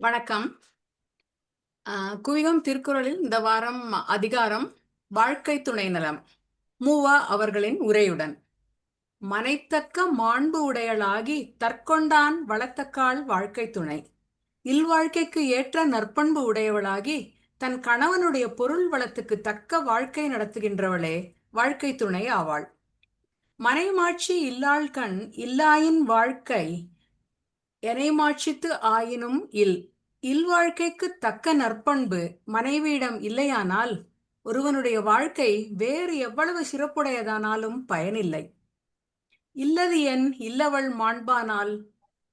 வணக்கம். குவிகம் திருக்குறளில் இந்த வாரம் அதிகாரம் வாழ்க்கை துணை நலம் மூவா அவர்களின் உரையுடன். மனைத்தக்க மாண்பு உடையளாகி தற்கொண்டான் வளத்தக்காள் வாழ்க்கை துணை. இல்வாழ்க்கைக்கு ஏற்ற நற்பண்பு உடையவளாகி தன் கணவனுடைய பொருள் வளத்துக்கு தக்க வாழ்க்கை நடத்துகின்றவளே வாழ்க்கை துணை ஆவாள். மனைமாட்சி இல்லாள் கண் இல்லாயின் வாழ்க்கை எனைமாட்சித்து ஆயினும் இல். இல்வாழ்க்கைக்கு தக்க நற்பண்பு மனைவியிடம் இல்லையானால் ஒருவனுடைய வாழ்க்கை வேறு எவ்வளவு சிறப்புடையதானாலும் பயனில்லை. இல்லது என் இல்லவள் மாண்பானால்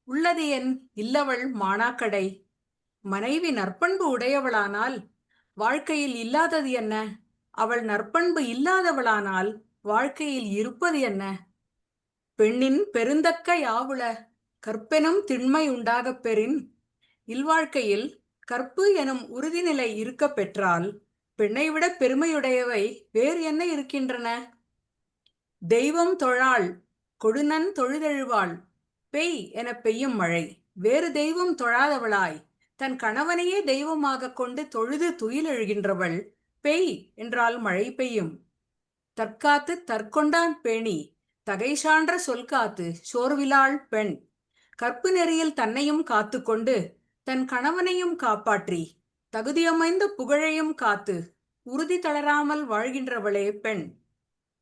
உள்ளது என் இல்லவள் மாணாக்கடை மனைவி நற்பண்பு உடையவளானால் வாழ்க்கையில் இல்லாதது என்ன? அவள் நற்பண்பு இல்லாதவளானால் வாழ்க்கையில் இருப்பது என்ன? பெண்ணின் பெருந்தக்க யாவுள கற்பெனும் திண்மை உண்டாகப் பெறின் இல்வாழ்க்கையில் கற்பு எனும் உறுதிநிலை இருக்க பெற்றால் பெண்ணை விட பெருமையுடையவை வேறு என்ன இருக்கின்றன? தெய்வம் தொழாள் கொடுநன் தொழுதெழுவாள் பெய் என பெய்யும் மழை வேறு தெய்வம் தொழாதவளாய் தன் கணவனையே தெய்வமாக கொண்டு தொழுது துயிலெழுகின்றவள் பெய் என்றால் மழை பெய்யும். தற்காத்து தற்கொண்டான் பேணி தகை சான்ற சொல்காத்து சோர்விலாள் பெண். கற்பு நெறியில் தன்னையும் காத்துக்கொண்டு தன் கணவனையும் காப்பாற்றி தகுதியமைந்த புகழையும் காத்து உறுதி தளராமல் வாழ்கின்றவளே பெண்.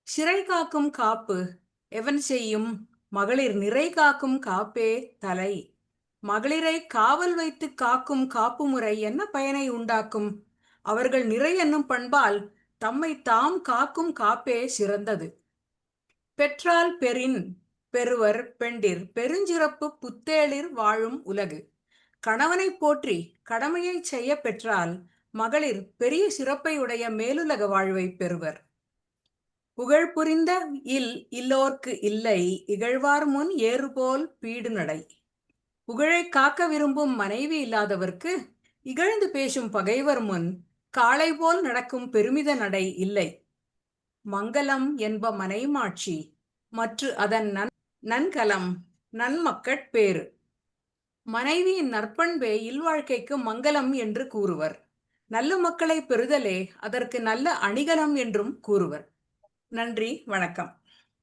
சிறை காக்கும் காப்பு எவன் செய்யும்? மகளிர் நிறை காக்கும் காப்பே தலை. மகளிரை காவல் வைத்து காக்கும் காப்பு முறை என்ன பயனை உண்டாக்கும்? அவர்கள் நிறை என்னும் பண்பால் தம்மை தாம் காக்கும் காப்பே சிறந்தது. பெற்றால் பெறின் பெறுவர் பெண்டிர் பெருஞ்சிறப்பு புத்தேளிர் வாழும் உலகு. கணவனை போற்றி கடமையை செய்ய பெற்றால் மகளிர் பெரிய சிறப்பை உடைய மேலுலக வாழ்வை பெறுவர். புகழ் புரிந்த இல் இல்லோர்க்கு இல்லை இகழ்வார் முன் ஏறுபோல் பீடு நடை. புகழை காக்க விரும்பும் மனைவி இல்லாதவர்க்கு இகழ்ந்து பேசும் பகைவர் முன் காளை போல் நடக்கும் பெருமித நடை இல்லை. மங்களம் என்ப மனைமாட்சி மற்ற அதன் நன் நன்கலம் நன்மக்கட் பேறு. மனைவியின் நற்பண்பே இல்வாழ்க்கைக்கு மங்களம் என்று கூறுவர். நல்ல மக்களை பெறுதலே அதற்கு நல்ல அணிகலம் என்றும் கூறுவர். நன்றி வணக்கம்.